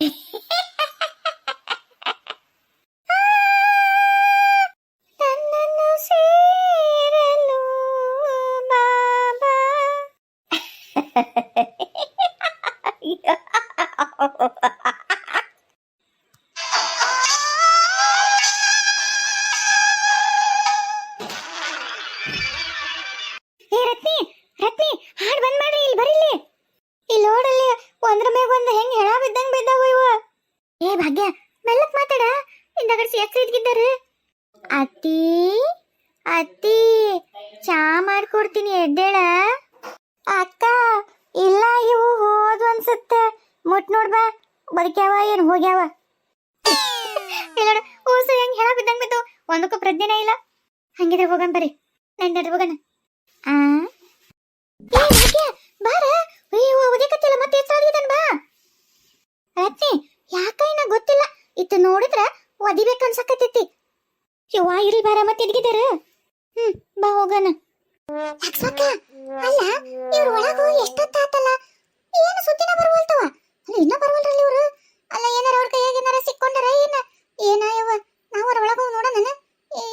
哈哈哈！哈哈哈哈哈！啊！啦啦啦，是的，鲁爸爸。哈哈哈哈哈！哈哈呀！ಇಲ್ಲ ಊಸು ಹೆಂಗ್ ಹೇಳಕ್ ಬಿದ್ದಂಗ್ ಬಿದ್ದು. ಒಂದಕ್ಕೂ ಪ್ರಜ್ಞೆನೇ ಇಲ್ಲ. ಹಂಗಿದ್ರೆ ಹೋಗಣ ಬರ್ರಿ. ನಡ್ರಿ ಹೋಗಣ. ಆ? ಏ ಯಾಕೆ ಬಾರ. ಅಯ್ಯೋ ಒದಕತ್ತಿಲ್ಲ ಮತ್ತೆ ಎಷ್ಟಾಗಿದ್ದಾನ ಬಾ ರತ್ನಿ, ಯಾಕ ಇನ್ನ ಗೊತ್ತಿಲ್ಲ. ಇತ್ತು ನೋಡಿದ್ರ ಒದಿಬೇಕು ಅನ್ಸಕತ್ತೈತಿ. ಯವ್ವ ಇರಿ ಬಾರ, ಮತ್ತೆ ಎದ್ಗಿದಾರ? ಹ್ಮ್, ಬಾ, ಹೋಗಣ. ಲಕ್ಷ್ಮಕ್ಕ ಅಲ್ಲ, ಇವ್ರ ಒಳಗ ಎಷ್ಟೊತ್ತಾತಲ್ಲ? ಏನು ಸುದ್ದಿನ ಬರುವಲ್ತವ? ಅಲ್ಲ, ಇನ್ನ ಬರುವಲ್ರಲ್ಲ ಇವ್ರು? ಅಲ್ಲ, ಏನಾರ ಅವ್ರ ಕೈಯಾಗ ಏನಾರ ಸಿಕ್ಕೊಂಡಾರ, ಏನ? ಏನ ನಾವು ಅವರ ಒಳಗ ಹೋಗ್ ನೋಡೋಣ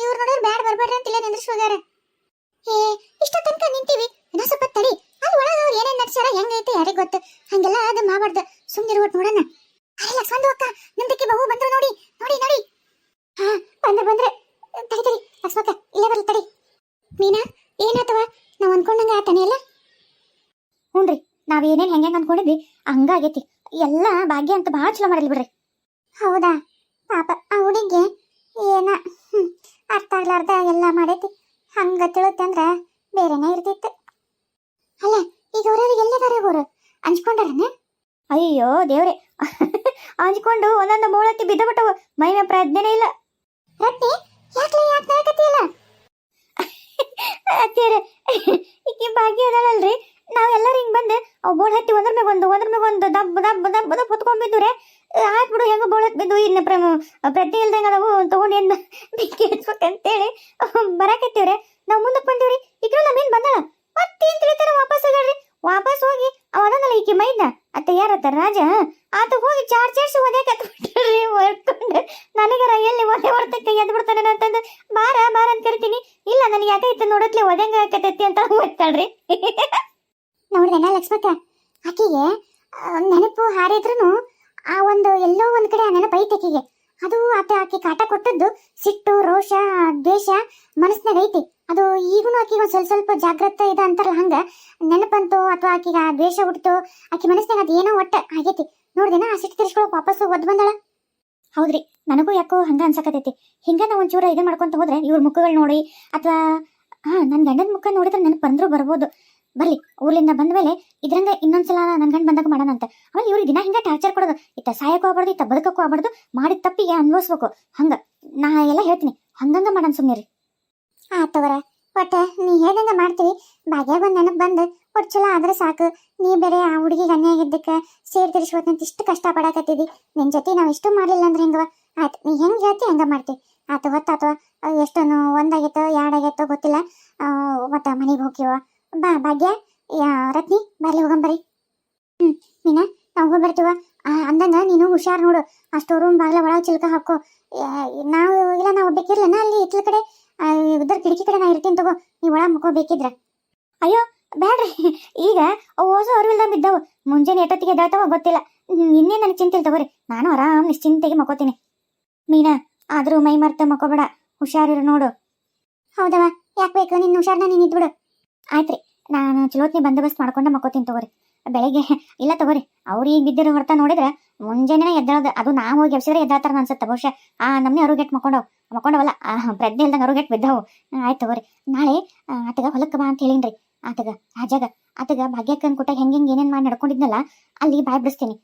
ಇವ್ರು ನೋಡಿದ್ರೆ ಬ್ಯಾಡ್ ಬರ್ಬೇಡ್ರಿ ಅಂತಿಲ್ಲ ನಿಂದ್ರಿಸಿ ಹೋಗ್ಯಾರ. ಏ ಇಷ್ಟ ತನಕ ನಿಂತೀವಿ. ಇನ್ನ ಸ್ವಲ್ಪ ತಡಿ. ಅಲ್ಲಿ ಒಳಗ ಅವ್ರು ಏನೇನ್ ನಡೆಸ್ಯಾರ ಹೆಂಗೈತೆ ಯಾರಿಗೆ ಗೊತ್ತು? ಹಂಗೆಲ್ಲ ಅದು ಮಾಡಬಾರ್ದು. ಸುಮ್ಮನೆ ಒಟ್ಟು ನೋಡೋಣ. ಅರೆ ಲಕ್ಷ್ಮಂದು ಅಕ್ಕ ನಿಮ್ದಕ್ಕೆ ಬಹು ಬಂದ್ರು ನೋಡಿ. ನೋಡಿ ನೋಡಿ. ಹಾ, ಬಂದ್ರೆ ಬಂದ್ರೆ. ತಡಿ ತಡಿ. ಲಕ್ಷ್ಮಕ್ಕ ಇಲ್ಲೇ ಬರ್ಲಿ, ತಡಿ. ಮೀನಾ ಏನಾತವ ನಾವು ಅನ್ಕೊಂಡಂಗ ಆತನೇ ಅಲ್ಲ ಹ್ಞೂನ್ರಿ ನಾವ್ ಏನೇನ್ ಹೆಂಗ್ ಹೆಂಗ್ ಅನ್ಕೊಂಡಿದ್ವಿ, ಹಂಗಾಗೈತಿ. ಎಲ್ಲ ಭಾಗ್ಯ ಅಂತ ಭಾಳ ಚಲೋ ಮಾಡಲ್ ಬಿಡ್ರಿ. ಹೌದಾ? ಪಾಪ ಆ ಹುಡುಗಿ ಏನ ಅರ್ಥ ಆಗ್ಲಾರ್ದ ಎಲ್ಲ ಮಾಡೈತಿ. ಹಂಗ ತಿಳುತ್ತಂದ್ರ ಬೇರೆನೇ ಇರ್ತಿತ್ತು. ಅಲ್ಲ ಈಗ ಅವ್ರವ್ರಿಗೆ ಎಲ್ಲದಾರ ಅವರು ಅಂಜ್ಕೊಂಡಾರನ ಅಯ್ಯೋ ದೇವ್ರೆ. ಅಂಜ್ಕೊಂಡು ಒಂದೊಂದು ಮೂಳತ್ತಿ ಬಿದ್ದ ಬಿಟ್ಟವು ಮೈ ಮೇ ಪ್ರಜ್ಞೆನೇ ಇಲ್ಲ. ರಟ್ಟಿ ಯಾಕೆ ಯಾಕೆ ನಾಯಕತ್ತಿಯಲ್ಲ ಅತ್ತಿಯರೆ ಈಕೆ ಭಾಗ್ಯ ಅದಳಲ್ರಿ. ನಾವೆಲ್ಲರೂ ಹಿಂಗೆ ಬಂದು ಅವು ಬೋಳ್ ಹತ್ತಿ ಒಂದ್ರ ಮ್ಯಾಗ ಒಂದು ಒಂದ್ರ ಮ್ಯಾಗ ಒಂದು ದಬ್ಬ ದಬ್ಬ ದಬ್ಬ ದಬ್ಬ ಹೊತ್ಕೊಂಡ್ಬಿದ್ದುರೆ ಆಯ್ತು ಬಿಡು, ಹೆಂಗ ಬೋಳಕ್ಕೆ ಬಿದ್ದು ಇನ್ನ ಪ್ರ ಪ್ರತಿ ಇಲ್ದಂಗ ಅದಾವು ತಗೊಂಡು ಏನ್ ಬೆಂಕಿ ಹಚ್ಬೇಕಂತೇಳಿ ಬರಾಕತ್ತೀವ್ರೆ ನಾವು ಮುಂದಕ್ಕೆ ಬಂದೀವ್ರಿ ಈಗ ನಮ್ಮೇನ್ ಬಂದಳ. ಮತ್ತೇನ್ ತಿಳಿತಾರ ವಾಪಸ್ ಹೋಗ್ಯಾಳ್ರಿ. ವಾಪಸ್ ಹೋಗಿ ಅವನಲ್ಲ ಈಕೆ ಮೈದ ಅತ್ತ ಯಾರತ್ತ ರಾಜ? ಆತ ಹೋಗಿ ಚಾರ್ ಚಾರ್ಸ್ ಒದೆ ಹತ್ಬಿಟ್ರಿ ಹೊರ್ಕೊಂಡು. ನನಗರ ಎಲ್ಲಿ ಒದೆ ಹೊರ್ತಕ್ಕೆ ಎದ್ದು ಬಿಡ್ತಾನೆ ಅಂತಂದು, ಬಾರ ಬಾರ ಅಂತ ಕರಿತೀನಿ. ಇಲ್ಲ, ನನಗೆ ಯಾಕೆ ಇತ್ತು ನೋಡತ್ಲೆ ಒದೆಂಗ ಆಕತೈತಿ ಅಂತ ಹೋಗ್ತಾಳ್ರಿ ನೋಡ್ರಿ ಲಕ್ಷ್ಮಕ್ಕ, ಆಕಿಗೆ ನೆನಪು ಹಾರಿದ್ರುನು ಆ ಒಂದು ಎಲ್ಲೋ ಒಂದ್ ಕಡೆ ಆ ನೆನಪು ಅದು ಆತ ಆಕೆ ಕಾಟ ಕೊಟ್ಟದ್ದು ಸಿಟ್ಟು, ರೋಷ, ದ್ವೇಷ ಮನಸ್ನಾಗ ಐತಿ. ಅದು ಈಗೂನು ಆಕಿಗೆ ಒಂದ್ ಸ್ವಲ್ಪ ಸ್ವಲ್ಪ ಜಾಗ್ರತೆ ಇದೆ ಅಂತಾರಲ್ಲ ಹಂಗ. ನೆನಪಂತು ಅಥವಾ ಆಕಿಗೆ ಆ ದ್ವೇಷ ಹುಟ್ಟೋ ಆಕೆ ಮನಸ್ಸಿನಾಗ ಅದು ಏನೋ ಒಟ್ಟ ಆಗೈತಿ. ನೋಡ್ದೇನ ಆ ಸಿಟ್ಟು ತಿರ್ಸ್ಕೊಳಕ್ ವಾಪಸ್ ಒದ್ ಬಂದಳ. ಹೌದ್ರಿ, ನನಗೂ ಯಾಕೋ ಹಂಗ ಅನ್ಸಕತೈತಿ ಹಿಂಗ ನಾವು ಒಂಚೂರ ಇದು ಮಾಡ್ಕೊಂತ ಹೋದ್ರೆ ಇವ್ರ ಮುಖಗಳು ನೋಡಿ ಅಥವಾ, ಹಾ, ನನ್ ಗಂಡನ ಮುಖ ನೋಡಿದ್ರೆ ನೆನಪು ಬಂದ್ರು ಬರ್ಬೋದು. ಬರ್ಲಿ, ಊರ್ಲಿಂದ ಬಂದ ಮೇಲೆ ಇದ್ರಂಗ ಇನ್ನೊಂದ್ಸಲ ನನ್ ಗಂಡ ಬಂದಾಗ ಮಾಡೋಣಂತೆ. ಆಮೇಲೆ ಇವ್ರಿಗೆ ದಿನ ಹಿಂಗ ಟಾರ್ಚರ್ ಕೊಡೋದು. ಇತ್ತ ಸಾಯಕ್ಕೂ ಆಗ್ಬಾರ್ದು, ಇತ್ತ ಬದುಕಕ್ಕೂ ಆಗ್ಬಾರ್ದು, ಮಾಡಿದ ತಪ್ಪಿಗೆ ಅನ್ಭವಿಸ್ಬೇಕು ಹಂಗ, ನಾ ಎಲ್ಲ ಹೇಳ್ತೀನಿ. ಹಂಗಂಗ ಮಾಡೋಣ ಸುಮ್ಮನೆ ರೀ ಆತವರ, ಒಟ್ಟ ನೀ ಹೇಳ್ದಂಗ ಮಾಡ್ತೀವಿ. ಭಾಗ್ಯಾಗ ಒಂದ್ ನೆನಪು ಬಂದು ಒಟ್ಟು ಚಲೋ ಆದ್ರೆ ಸಾಕು. ನೀ ಬೇರೆ ಆ ಹುಡುಗಿಗೆ ಅನ್ಯಾಗಿದ್ದಕ್ಕೆ ಸೇರ್ ತಿರ್ಸ್ಕೋತಂತ ಇಷ್ಟು ಕಷ್ಟ ಪಡಾಕತ್ತಿದಿ ನಿನ್ ಜೊತೆ ನಾವ್ ಇಷ್ಟು ಮಾಡ್ಲಿಲ್ಲ ಅಂದ್ರೆ ಹೆಂಗವ ಆಯ್ತು, ನೀ ಹೆಂಗ್ ಹೇಳ್ತಿ ಹಂಗ ಮಾಡ್ತಿ. ಆತು ಗೊತ್ತಾತವ ಎಷ್ಟೊಂದು ಒಂದಾಗೈತೋ, ಎರಡಾಗೈತೋ ಗೊತ್ತಿಲ್ಲ. ಮತ್ತ ಮನೆಗೆ ಹೋಗ್ಯವ ಬಾ, ಭಾಗ್ಯ. ರತ್ನಿ, ಬರ್ಲಿ ಹೋಗಂಬರಿ ಹ್ಮ್, ಮೀನಾ, ನಾವು ಹೋಗಿ ಬರ್ತೀವ? ಅಂದಂಗ ನೀನು ಹುಷಾರ್ ನೋಡು. ಆ ಸ್ಟೋರ್ ರೂಮ್ ಬಾಗ್ಲ ಒಳಗೆ ಚಿಲ್ಕ ಹಾಕು. ನಾವು, ಇಲ್ಲ, ನಾವು ಬೇಕಿರ್ಲನ ಅಲ್ಲಿ ಇತ್ಲ ಕಡೆ ಇದ್ರ ಕಿಟಕಿ ಕಡೆ ನಾ ಇರ್ತೀನಿ ತಗೋ. ನೀ ಒಳಗೆ ಮುಕ್ಕೋಬೇಕಿದ್ರ. ಅಯ್ಯೋ ಬೇಡ್ರಿ ಈಗ ಓಸು ಅರಿವಿಲ್ದಂಗ್ ಬಿದ್ದಾವು. ಮುಂಜಾನೆ ಎಟ್ಟೊತ್ತಿಗೆ ಎದ್ದಾಳ್ತಾವ ಗೊತ್ತಿಲ್ಲ. ಇನ್ನೇ ನನಗೆ ಚಿಂತೆ ಇಲ್ಲ ತಗೋರಿ. ನಾನು ಆರಾಮ್ ನಿಶ್ಚಿಂತೆಗೆ ಮಕ್ಕೋತೀನಿ. ಮೀನಾ, ಆದ್ರೂ ಮೈ ಮರ್ತ ಮಕ್ಕೋಬೇಡ. ಹುಷಾರಿರು ನೋಡು. ಹೌದವ ಯಾಕೆ ಬೇಕು? ನಿನ್ನ ಹುಷಾರ್ನ ನೀನು ಇದ್ಬಿಡು. ಆಯ್ತ್ರಿ, ನಾನು ಚಲೋತ್ನಿ ಬಂದೋಬಸ್ತ್ ಮಾಡ್ಕೊಂಡ ಮಕ್ಕೋತೀನಿ ತಗೋರಿ. ಬೆಳಿಗ್ಗೆ, ಇಲ್ಲ ತಗೋರಿ, ಅವ್ರು ಈಗ ಬಿದ್ದಿರೋ ಹೊರತ ನೋಡಿದ್ರೆ ಮುಂಜಾನೆ ಎದ್ದೇಳೋದು, ಅದು ನಾ ಹೋಗಿ ಎಬ್ಸಿದ್ರೆ ಎದ್ದಾಳ್ತಾರ ಅನ್ಸುತ್ತೆ ಬಹುಶಃ. ಆ, ನಮ್ನೆ ಅರುಗೆಟ್ ಮಕ್ಕೊಂಡವು. ಮಕ್ಕೊಂಡವಲ್ಲ ಪ್ರಜ್ಞೆ ಇಲ್ದಂಗ ಅರುಗೆಟ್ ಬಿದ್ದಾವು. ಆಯ್ತು ತಗೋರಿ. ನಾಳೆ ಆತಗ ಹೊಲಕ್ಕೆ ಬಾ ಅಂತ ಹೇಳಿನ್ರಿ. ಆತಗ ರಾಜಾಗ ಆತಗ ಭಾಗ್ಯಕ್ಕನ್ ಕೊಟ್ಟಾಗ ಹೆಂಗೆ ಹೆಂಗೆ ಏನೇನು ಮಾಡಿ ನಡ್ಕೊಂಡಿದ್ನಲ್ಲ, ಅಲ್ಲಿ ಬಾಯ್ ಬಿಡಿಸ್ತೀನಿ.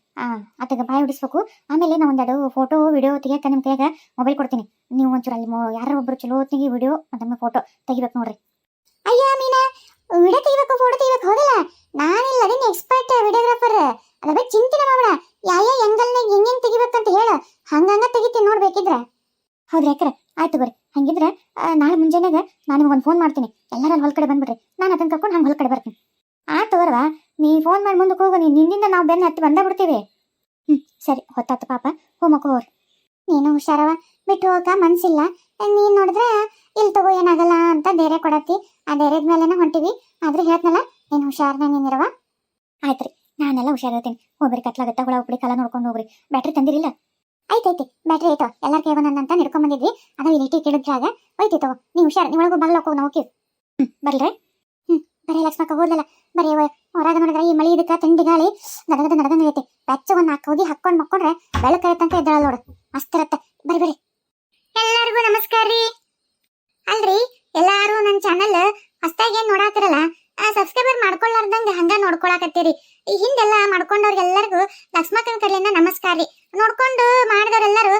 ಆತಗ ಬಾಯ್ ಬಿಡಿಸ್ಬೇಕು. ಆಮೇಲೆ ನಾ ಒಂದೆರಡು ಫೋಟೋ ವಿಡಿಯೋ ತೆಗಿಯಕ್ಕೆ ನಿಮ್ಮ ಕೈಯಾಗ ಮೊಬೈಲ್ ಕೊಡ್ತೀನಿ. ನೀವು ಒಂಚೂರು ಅಲ್ಲಿ ಯಾರೋ ಒಬ್ರು ಚಲೋ ಹೊತ್ತಿಗೆ ವಿಡಿಯೋ ಮತ್ತೊಮ್ಮೆ ಫೋಟೋ ತೆಗಿಬೇಕು ನೋಡ್ರಿ ಅಯ್ಯ ಮೀನಾ ವಿಡಿಯೋ ತೆಗಿಬೇಕು ಫೋಟೋ ತೆಗಿಬೇಕು ಹೌದಲ್ಲ ನಾನಿಲ್ಲ ಅದೇನು ಎಕ್ಸ್ಪರ್ಟ್ ವಿಡಿಯೋಗ್ರಾಫರ್ ಅದ್ರ ಬಗ್ಗೆ ಚಿಂತನೆ ಮಾಡೋಣ ಯಾವ ಯಾವ ಎಂಗಲ್ನಾಗ ಹೆಂಗ್ ಹೆಂಗ್ ತೆಗಿಬೇಕಂತ ಹೇಳು ಹಂಗಂಗ ತೆಗಿತೀನಿ ನೋಡ್ಬೇಕಿದ್ರೆ ಹೌದ್ರಿ ಯಾಕ್ರೆ ಆಯ್ತು ಬರ್ರಿ ಹಂಗಿದ್ರೆ ಆ, ನಾಳೆ ಮುಂಜಾನೆಗ ನಾನು ನಿಮಗೆ ಒಂದು ಫೋನ್ ಮಾಡ್ತೀನಿ ಎಲ್ಲರೂ ಅಲ್ಲಿ ಹೊಲ ಕಡೆ ಬಂದ್ಬಿಡ್ರಿ ನಾನು ಅದನ್ನ ಕರ್ಕೊಂಡು ಹಂಗೆ ಹೊಲ ಕಡೆ ಬರ್ತೀನಿ ಆಯ್ತು ನೀ ಫೋನ್ ಮಾಡಿ ಮುಂದಕ್ಕೆ ಹೋಗು. ನೀ ನಿನ್ನಿಂದ ನಾವು ಬೆನ್ನ ಹತ್ತಿ ಬಂದ ಬಿಡ್ತೀವಿ. ಹ್ಞೂ ಸರಿ, ಹೊತ್ತಾತು ಪಾಪ. ಹೋಮಕ್ಕೆ ಹೋಗ್ರಿ ನೀನು ಹುಷಾರವ. ಬಿಟ್ಟು ಹೋಗಕ ಮನಸ್ಸಿಲ್ಲ ನೀನು ನೋಡಿದ್ರೆ ಇಲ್ಲಿ ತಗೋ, ಏನಾಗಲ್ಲ ಅಂತ ಧೈರ್ಯ ಕೊಡತ್ತಿ. ಆ ಧೈರ್ಯದ ಮೇಲೆನೇ ಹೊಂಟಿವಿ. ಆದ್ರೆ ಹೇಳ್ತನಲ್ಲ, ನೀನು ಹುಷಾರ್ನ ನೀನಿರವ ಆಯ್ತ್ರಿ, ನಾನೆಲ್ಲ ಹುಷಾರಿರ್ತೀನಿ ಹೋಗ್ರಿ ಕತ್ಲಾಗತ್ತ ಹುಳ ಉಪ್ಪಡಿ ಕಾಲ ನೋಡ್ಕೊಂಡು ಹೋಗ್ರಿ. ಬ್ಯಾಟ್ರಿ ತಂದಿರಿಲ್ಲ? ಆಯ್ತೈತಿ ಬ್ಯಾಟ್ರಿ ಐತೋ ಎಲ್ಲರ ಕೈ ಅಂತ ನಿಡ್ಕೊಂಡ್ ಬಂದಿದ್ವಿ. ಅದ ಇಲ್ಲಿ ಇಟ್ಟಿ ಕೇಳಿದ್ರಾಗ ಒಯ್ತಿ ತಗೋ. ನೀವು ಹುಷಾರ್, ನೀವು ಒಳಗೂ ಬಾಗ್ಲ ಹೋಗಿ, ನಾವು ಹೋಗಿ ಹ್ಞೂ ಬರ್ರಿ ಬರೀ ಲಕ್ಷ್ಮಕ್ಕ, ಹೋದ್ಲಲ್ಲ? ಬರೀ ಹೊರಗೆ ನೋಡಿದ್ರೆ ಈ ಮಳಿ ಇದಕ್ಕೆ ತಿಂಡಿ ಗಾಳಿ, ನಡಗದ ನಡಗಂಗ ಐತಿ. ಬೆಚ್ಚ ಒಂದು ನಾಲ್ಕು ಹಾಕೊಂಡ್ ಮಕ್ಕೊಂಡ್ರೆ ಬೆಳಕ ತನಕ ಎದ್ದಾಳ ನೋಡು. ಮಸ್ತಿರತ್ತ ಬರಿ ಬರಿ. ಎಲ್ಲರಿಗೂ ನಮಸ್ಕಾರ ರೀ. ಅಲ್ರಿ, ಎಲ್ಲಾರು ನನ್ನ ಚಾನಲ್ ಹೊಸ್ತಾಗಿ ಏನ್ ನೋಡಾತಿರಲ್ಲ ಸಬ್ಸ್ಕ್ರೈಬರ್ ಮಾಡ್ಕೊಳ್ಳಾರ್ದಂಗ ಹಂಗ ನೋಡ್ಕೊಳಕತ್ತೀರಿ. ಈ ಹಿಂದೆಲ್ಲ ಮಾಡ್ಕೊಂಡವ್ರಿಗೆಲ್ಲರಿಗೂ ಲಕ್ಷ್ಮಕ್ಕನ ಕಡೆಯಿಂದ ನಮಸ್ಕಾರ ರೀ. ನೋಡ್ಕೊಂಡು ಮಾಡಿದವ್ರೆಲ್ಲರೂ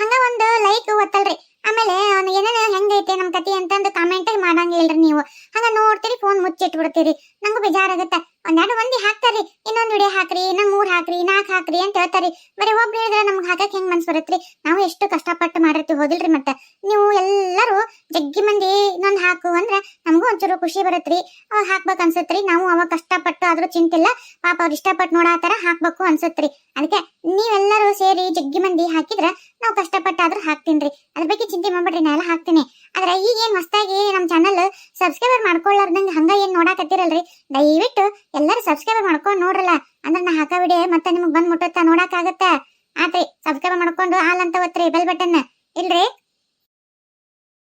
ಹಂಗ ಒಂದು ಲೈಕ್ ಒತ್ತಲ್ರಿ. ಆಮೇಲೆ, ಏನೇನು ಹೆಂಗೈತೆ ನಮ್ಮ ಕತಿ ಅಂತಂದು ಕಾಮೆಂಟ್ ಮಾಡಂಗಿಲ್ರಿ ನೀವು. ಹಂಗ ನೋಡ್ತೀರಿ ಫೋನ್ ಮುಚ್ಚಿಟ್ಬಿಡ್ತೀರಿ. ನಂಗೂ ಬೇಜಾರಾಗುತ್ತೆ. ಒಂದೆರಡು ಮಂದಿ ಹಾಕ್ತಾರಿ ಇನ್ನೊಂದು ವಿಡಿಯೋ ಹಾಕ್ರಿ, ಇನ್ನೊಂದ್ ಮೂರ್ ಹಾಕ್ರಿ, ನಾಲ್ಕು ಹಾಕ್ರಿ ಅಂತ ಹೇಳ್ತಾರಿ ಬರೀ ಒಬ್ರು ಹೇಳಿದ್ರೆ ನಮ್ಗೆ ಹಾಕಕ್ ಹೆಂಗ್ ಮನ್ಸ್ ಬರತ್ರಿ? ನಾವು ಎಷ್ಟು ಕಷ್ಟಪಟ್ಟು ಮಾಡಿರ್ತೀವಿ ಹೋದಿಲ್ರಿ ಮತ್ತೆ. ನೀವು ಎಲ್ಲರೂ ಜಗ್ಗಿ ಮಂದಿ ಇನ್ನೊಂದ್ ಹಾಕು ಅಂದ್ರೆ ನಮಗೂ ಒಂಚೂರು ಖುಷಿ ಬರತ್ರಿ. ಅವಾಗ ಹಾಕ್ಬೇಕು ಅನ್ಸತ್ರಿ. ನಾವು ಅವಾಗ ಕಷ್ಟಪಟ್ಟು ಆದ್ರೂ ಚಿಂತಿಲ್ಲ. ಪಾಪ ಅವ್ರು ಇಷ್ಟಪಟ್ಟು ನೋಡಾತರ ಹಾಕ್ಬೇಕು ಅನ್ಸತ್ರಿ. ಅದಕ್ಕೆ ನೀವೆಲ್ಲರೂ ಸೇರಿ ಜಗ್ಗಿ ಮಂದಿ ಹಾಕಿದ್ರ ನಾವು ಕಷ್ಟಪಟ್ಟಾದ್ರೂ ಹಾಕ್ತೀನ್ರಿ. ಅದ್ರ ಬಗ್ಗೆ ಚಿಂತೆ ಮಾಡ್ಬೇಡ್ರಿ, ನಾ ಎಲ್ಲ ಹಾಕ್ತೀನಿ. ಆದ್ರೆ ಈಗೇನ್ ಮಸ್ತಾಗಿ ನಮ್ಮ ಚಾನಲ್ ಸಬ್ಸ್ಕ್ರೈಬರ್ ಮಾಡ್ಕೊಳ್ಳಾರ್ದಂಗ ಹಂಗ ಏನ್ ನೋಡಾಕತ್ತಿರಲ್ರಿ? ದಯವಿಟ್ಟು ಎಲ್ಲರೂ ಸಬ್ಸ್ಕ್ರೈಬ್ ಮಾಡ್ಕೊಂಡು ನೋಡ್ರಲ್ಲ, ಅಂದ್ರೆ ನಾ ಹಾಕೋ ವಿಡಿಯೋ ಮತ್ತೆ ನಿಮಗೆ ಬಂದ್ ಮುಟ್ಟುತ್ತಾ ನೋಡಕ್ ಆಗತ್ತ ಆತ್ರಿ ಸಬ್ಸ್ಕ್ರೈಬ್ ಮಾಡ್ಕೊಂಡು ಆಲ್ ಅಂತ ಒತ್ತ್ರಿ ಬೆಲ್ ಬಟನ್ ಇಲ್ರಿ?